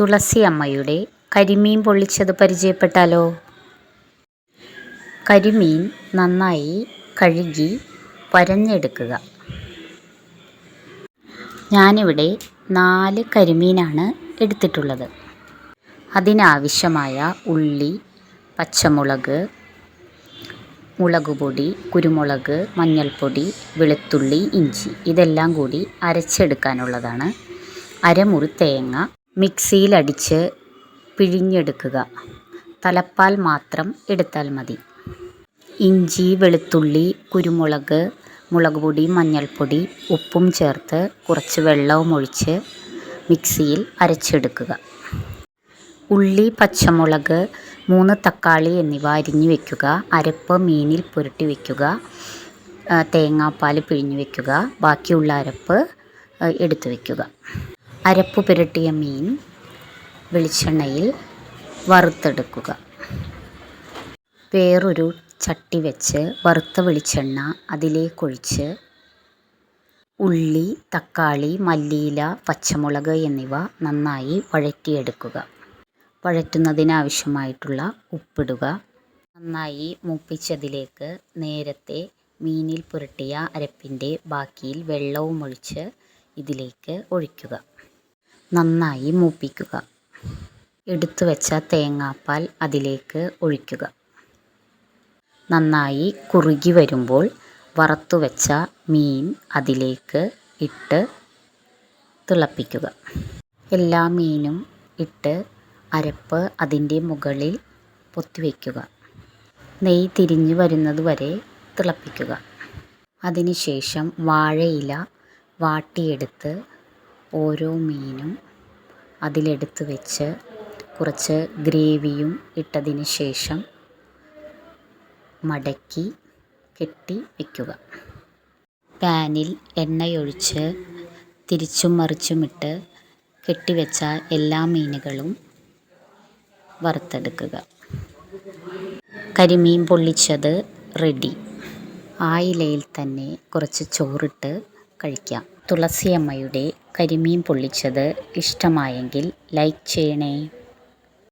തുളസി അമ്മയുടെ കരിമീൻ പൊള്ളിച്ചത് പരിചയപ്പെട്ടാലോ? കരിമീൻ നന്നായി കഴുകി വരഞ്ഞെടുക്കുക. ഞാനിവിടെ നാല് കരിമീനാണ് എടുത്തിട്ടുള്ളത്. അതിനാവശ്യമായ ഉള്ളി പച്ചമുളക് മുളകുപൊടി കുരുമുളക് മഞ്ഞൾപ്പൊടി വെളുത്തുള്ളി ഇഞ്ചി ഇതെല്ലാം കൂടി അരച്ചെടുക്കാനുള്ളതാണ്. അരമുറി തേങ്ങ മിക്സിയിലടിച്ച് പിഴിഞ്ഞെടുക്കുക. തലപ്പാൽ മാത്രം എടുത്താൽ മതി. ഇഞ്ചി വെളുത്തുള്ളി കുരുമുളക് മുളക് പൊടി മഞ്ഞൾപ്പൊടി ഉപ്പും ചേർത്ത് കുറച്ച് വെള്ളവും ഒഴിച്ച് മിക്സിയിൽ അരച്ചെടുക്കുക. ഉള്ളി പച്ചമുളക് മൂന്ന് തക്കാളി എന്നിവ അരിഞ്ഞു വെക്കുക. അരപ്പ് മീനിൽ പുരട്ടി വെക്കുക. തേങ്ങാപ്പാൽ പിഴിഞ്ഞു വെക്കുക. ബാക്കിയുള്ള അരപ്പ് എടുത്ത് എടുത്തു വെക്കുക. അരപ്പ് പുരട്ടിയ മീൻ വെളിച്ചെണ്ണയിൽ വറുത്തെടുക്കുക. വേറൊരു ചട്ടി വെച്ച് വറുത്ത വെളിച്ചെണ്ണ അതിലേക്കൊഴിച്ച് ഉള്ളി തക്കാളി മല്ലിയില പച്ചമുളക് എന്നിവ നന്നായി വഴറ്റിയെടുക്കുക. വഴറ്റുന്നതിനാവശ്യമായിട്ടുള്ള ഉപ്പിടുക. നന്നായി മൂപ്പിച്ചതിലേക്ക് നേരത്തെ മീനിൽ പുരട്ടിയ അരപ്പിന്റെ ബാക്കിയിൽ വെള്ളവും ഒഴിച്ച് ഇതിലേക്ക് ഒഴിക്കുക. നന്നായി മൂപ്പിക്കുക. എടുത്തു വെച്ച തേങ്ങാപ്പാൽ അതിലേക്ക് ഒഴിക്കുക. നന്നായി കുറുകി വരുമ്പോൾ വറുത്തു വെച്ച മീൻ അതിലേക്ക് ഇട്ട് തിളപ്പിക്കുക. എല്ലാ മീനും ഇട്ട് അരപ്പ് അതിന്റെ മുകളിൽ പൊത്തിവെക്കുക നെയ്യ് തിരിഞ്ഞു വരുന്നത് വരെ തിളപ്പിക്കുക. അതിനുശേഷം വാഴയില വാട്ടിയെടുത്ത് ഓരോ മീനും അതിലെടുത്ത് വെച്ച് കുറച്ച് ഗ്രേവിയും ഇട്ടതിന് ശേഷം മടക്കി കെട്ടി വയ്ക്കുക പാനിൽ എണ്ണയൊഴിച്ച് തിരിച്ചും മറിച്ചുമിട്ട് കെട്ടിവെച്ച എല്ലാ മീനുകളും വറുത്തെടുക്കുക. കരിമീൻ പൊള്ളിച്ചത് റെഡി ആ ഇലയിൽ തന്നെ കുറച്ച് ചോറിട്ട് കഴിക്കാം. തുളസിയമ്മയുടെ കരിമീൻ പൊള്ളിച്ചത് ഇഷ്ടമായെങ്കിൽ ലൈക്ക് ചെയ്യണേ.